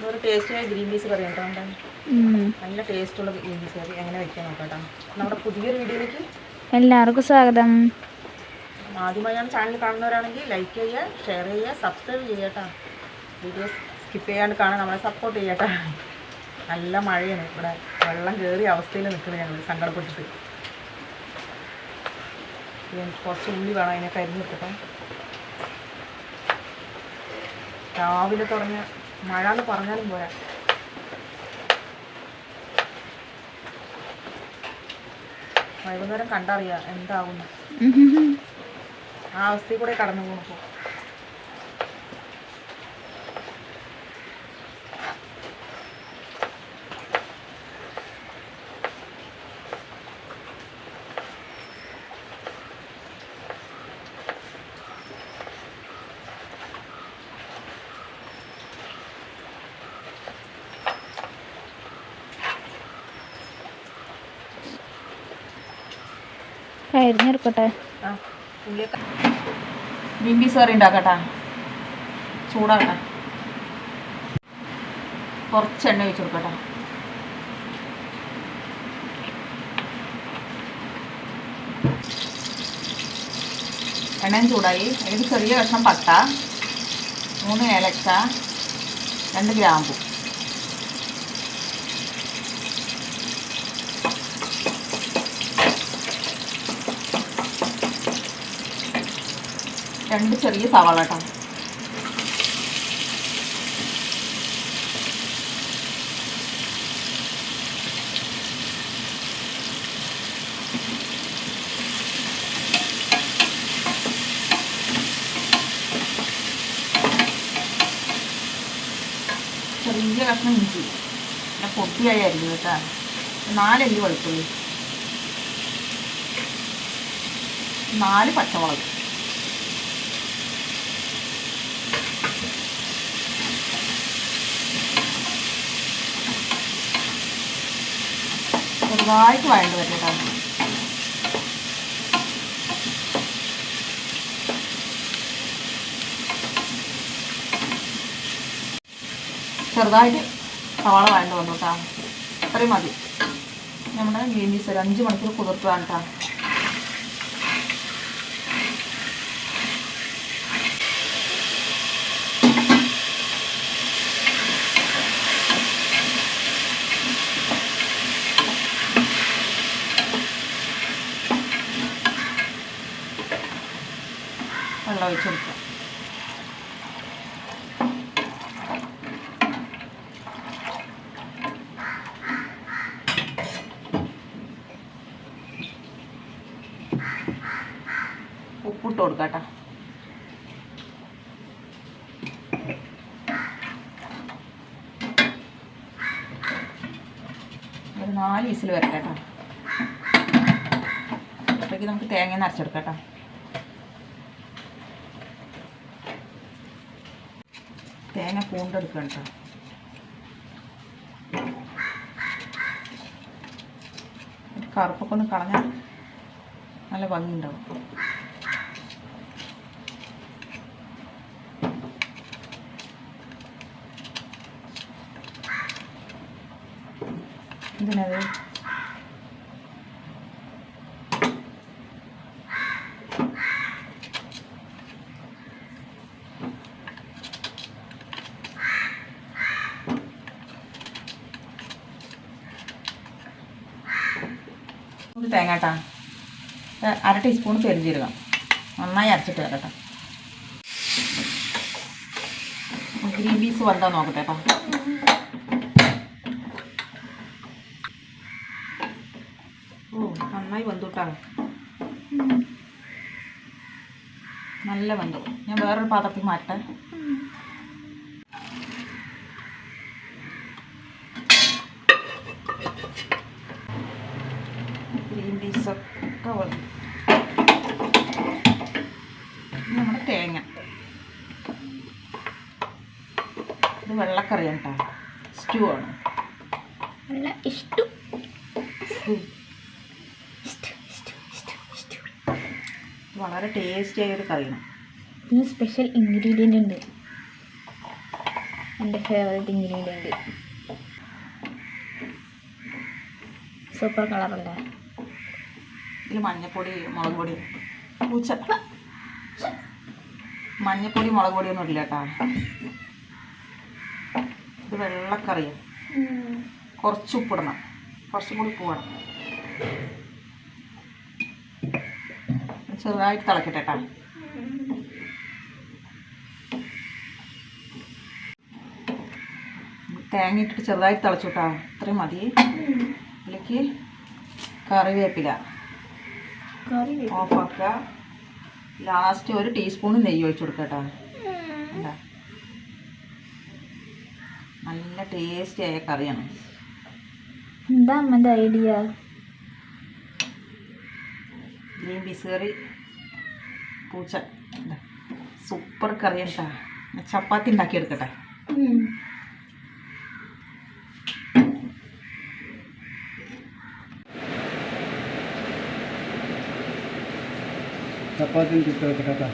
ഇതൊരു ടേസ്റ്റിയായ green peas കറി കേട്ടോ നല്ല ടേസ്റ്റുള്ള ഗ്രീൻ പീസ് കറി. എങ്ങനെ വെക്കാൻ നോക്കാം കേട്ടോ നമ്മുടെ പുതിയൊരു വീഡിയോയിലേക്ക് എല്ലാവർക്കും സ്വാഗതം. ആദ്യമായാണ് ചാനൽ കാണുന്നവരാണെങ്കിൽ ലൈക്ക് ചെയ്യുക ഷെയർ ചെയ്യുക സബ്സ്ക്രൈബ് ചെയ്യുക കേട്ടോ വീഡിയോസ് സ്കിപ്പ് ചെയ്യാണ്ട് കാണാൻ നമ്മളെ സപ്പോർട്ട് ചെയ്യുക കേട്ടോ നല്ല മഴയാണ്. ഇവിടെ വെള്ളം കയറിയ അവസ്ഥയിൽ നിൽക്കുന്നത് ഞങ്ങൾ സങ്കടപ്പെട്ടിട്ട്. കുറച്ച് ഉള്ളി വേണം അതിനെ കരിഞ്ഞ് വെക്കട്ടെ രാവിലെ തുടങ്ങിയ മഴ എന്ന് പറഞ്ഞാലും പോരാ. വൈകുന്നേരം കണ്ടറിയാം എന്താവുന്നു. ആ അവസ്ഥയിൽ കൂടെ കടന്നു പോകുമ്പോൾ കരിഞ്ഞെടുക്കട്ടെ ബിംബി കറി ഉണ്ടാക്കട്ടാ ചൂടാക്കട്ടെ. കുറച്ച് എണ്ണ കൊടുക്കട്ടെ. എണ്ണയും ചൂടായി. അതിൽ ചെറിയ കഷ്ണം പട്ട മൂന്ന് ഏലക്ക രണ്ട് ഗ്രാമ്പു. രണ്ട് ചെറിയ സവാള കേട്ടോ ചെറിയ കഷ്ണം ഇഞ്ചി. പിന്നെ പൊട്ടിയായി അരിഞ്ഞു കേട്ടോ. നാലല്ലി വെളുത്തുള്ളി. നാല് പച്ചമുളക്. ചെറുതായിട്ട് വഴണ്ട് വരും കേട്ടോ ചെറുതായിട്ട് സവാള വഴണ്ട് വന്നു കേട്ടോ. അത്രയും മതി. നമ്മുടെ ഗ്രീൻ പീസ് ഒരു അഞ്ച് മണിക്കൂർ കുതിർത്ത് വേണം കേട്ടോ. വെള്ളം ഒഴിച്ച് കൊടുക്കുക ഉപ്പിട്ട് കൊടുക്കാം കേട്ടോ. നാല് വിസിൽ വരട്ടെ കേട്ടോ. അപ്പോഴേക്ക് നമുക്ക് തേങ്ങ നിറച്ചെടുക്കാം കേട്ടോ. തേങ്ങ പൂണ്ടെടുക്കണം കേട്ടോ. കറുപ്പൊക്കെ ഒന്ന് കളഞ്ഞാൽ നല്ല ഭംഗിയുണ്ടാവും. എന്തിനത് ഒരു തേങ്ങാട്ടാ അര ടീസ്പൂൺ പെരുജീരകം നന്നായി അരച്ചിട്ട് കേട്ടോ ഗ്രീൻ പീസ് വന്നാ നോക്കട്ടെ കേട്ടോ ഓ നന്നായി വെന്തുട്ടാ. നല്ല വെന്തു. ഞാൻ വേറൊരു പാത്രത്തിൽ മാറ്റട്ടെ. പീസൊക്കെ വന്നു ഇനി നമ്മുടെ തേങ്ങ. ഇത് വെള്ളക്കറിയാണ് കേട്ടോ സ്റ്റൂ ആണ്. നല്ല ഇഷ്ടം. വളരെ ടേസ്റ്റി ആയൊരു കറിയാണ്. ഇതിന് സ്പെഷ്യൽ ഇൻഗ്രീഡിയന്റ് ഉണ്ട്. എന്റെ ഫേവറേറ്റ് ഇൻഗ്രീഡിയന്റ് സൂപ്പർ കളറല്ലേ ഇതിൽ മഞ്ഞപ്പൊടി മുളക് പൊടി. പൂച്ച. മഞ്ഞപ്പൊടി മുളക് പൊടിയൊന്നും ഇല്ല കേട്ടാ. ഇത് വെള്ളക്കറിയും. കുറച്ച് ഉപ്പിടണം. കുറച്ചും കൂടി ഉപ്പ് ചെറുതായിട്ട് തിളക്കട്ടെ കേട്ടാ. തേങ്ങ ഇട്ടിട്ട് ചെറുതായിട്ട് തിളച്ചു കേട്ടാ. അത്രയും മതി. ഇല്ലെങ്കിൽ കറിവേപ്പില. കറി ഓഫാക്കുക ലാസ്റ്റ് ഒരു ടീസ്പൂൺ നെയ്യ് ഒഴിച്ചു കൊടുക്കുക കേട്ടോ. എന്താ നല്ല ടേസ്റ്റി ആയ കറിയാണ്. എന്താ അമ്മന്റെ ഐഡിയ ഗ്രീൻ പീസ് കറി പൂച്ച സൂപ്പർ കറിയാണ് കേട്ടോ ചപ്പാത്തി ഉണ്ടാക്കി എടുക്കട്ടെ ചപ്പാത്തി ചുട്ട് വെക്കട്ടെ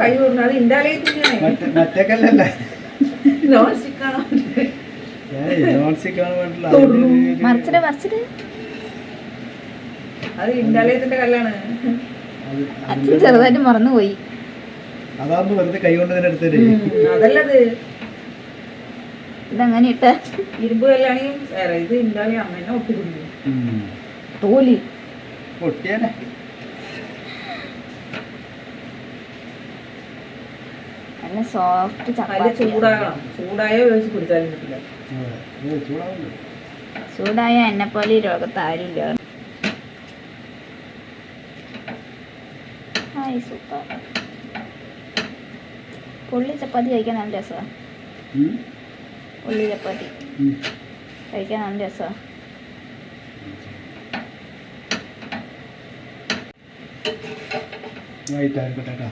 കൈ അത് ഇന്റാലയത്തിന്റെ മറ്റേക്കല്ലല്ല? നോൺ സ്റ്റിക്കാണോ നോൺ സ്റ്റിക്ക് ആണ് വേണ്ടില്ല മറിച്ചിട്ട് മറിച്ചിട്ട് അത് ഇന്റാലയത്തിന്റെ കല്ലാണ്. അച്ഛൻ ചെറുതായിട്ട് മറന്നുപോയി. അതാകുമ്പോ വെറുതെ കൈ കൊണ്ട് തന്നെ എടുത്തേ അതല്ലത്. ഇതങ്ങനെ ഇട്ട. ഇരുമ്പ് കല്ലാണെങ്കിൽ ഇത് ഇണ്ടാളി അമ്മ തന്നെ ഒട്ടിക്കുന്നു തോലി. പൊട്ടിയാനെ. നല്ല സോഫ്റ്റ് ചപ്പാത്തി ചൂടായ വെച്ച് കുടിച്ചാലും കിട്ടില്ല. അതെ ചൂടാവുണ്ട് ചൂടായ എന്നെ പോലെ ഈ രോഗത്ത് ആരുമില്ല. Hi super. പുള്ളി ചപ്പാത്തി കഴിക്കാൻ നല്ല രസമാണ് ഉം. ഉള്ളി ചപ്പാത്തി. ഉം. കഴിക്കാൻ നല്ല രസമാണ് വൈറ്റ് ആയിക്കോട്ടെ കേട്ടോ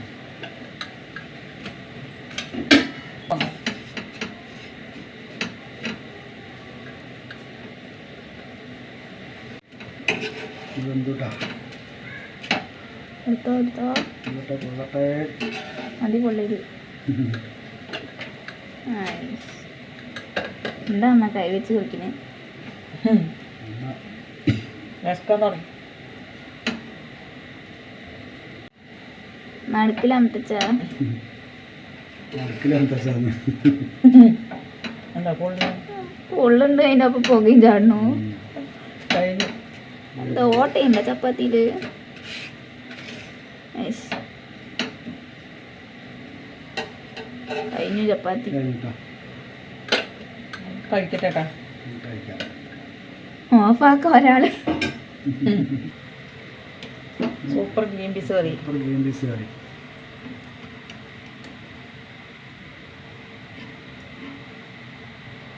ഇതെന്തൂട്ടാ? എടുത്തോ എടുത്തോ കൊള്ളട്ടെ കൊള്ളട്ടെ? മതി പൊള്ളിയത് നൈസ് എന്താ അമ്മ കൈ വെച്ച് എന്താ പൊള്ളി പൊള്ളുണ്ട് അതിന്റെ ഒപ്പം പുകയും ചാടണു എന്താ ഓട്ടയുണ്ട ചപ്പാത്തിയിൽ? കഴിഞ്ഞു ചപ്പാത്തി. കഴിക്കട്ടെ ഓഫാക്ക ഒരാൾ. സൂപ്പർ ഗ്രീൻ പീസ് കറി. ഗ്രീൻ പീസ് കറി.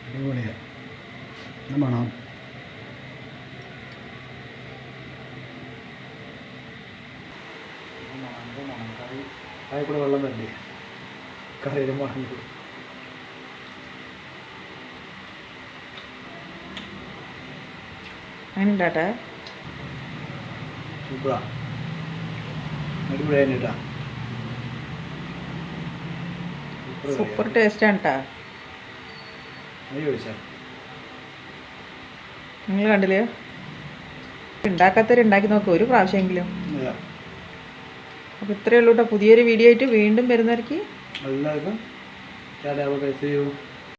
അടിപൊളിയാ. എന്നാ മണം? അതിൽ കൂടെ വെള്ളം വരണ്ടേ? കറിയിലും വാങ്ങി കൂടെ സൂപ്പറാ. അടിപൊളിയായി കേട്ടാ. സൂപ്പർ ടേസ്റ്റാണ് കേട്ടാ നിങ്ങൾ കണ്ടില്ലേ? ഉണ്ടാക്കാത്തവരുണ്ടാക്കി നോക്കുക ഒരു പ്രാവശ്യമെങ്കിലും. അപ്പോൾ ഇത്രയേ ഉള്ളൂ കേട്ടോ പുതിയൊരു വീഡിയോ ആയിട്ട് വീണ്ടും വരുന്നവർക്ക് എല്ലാവർക്കും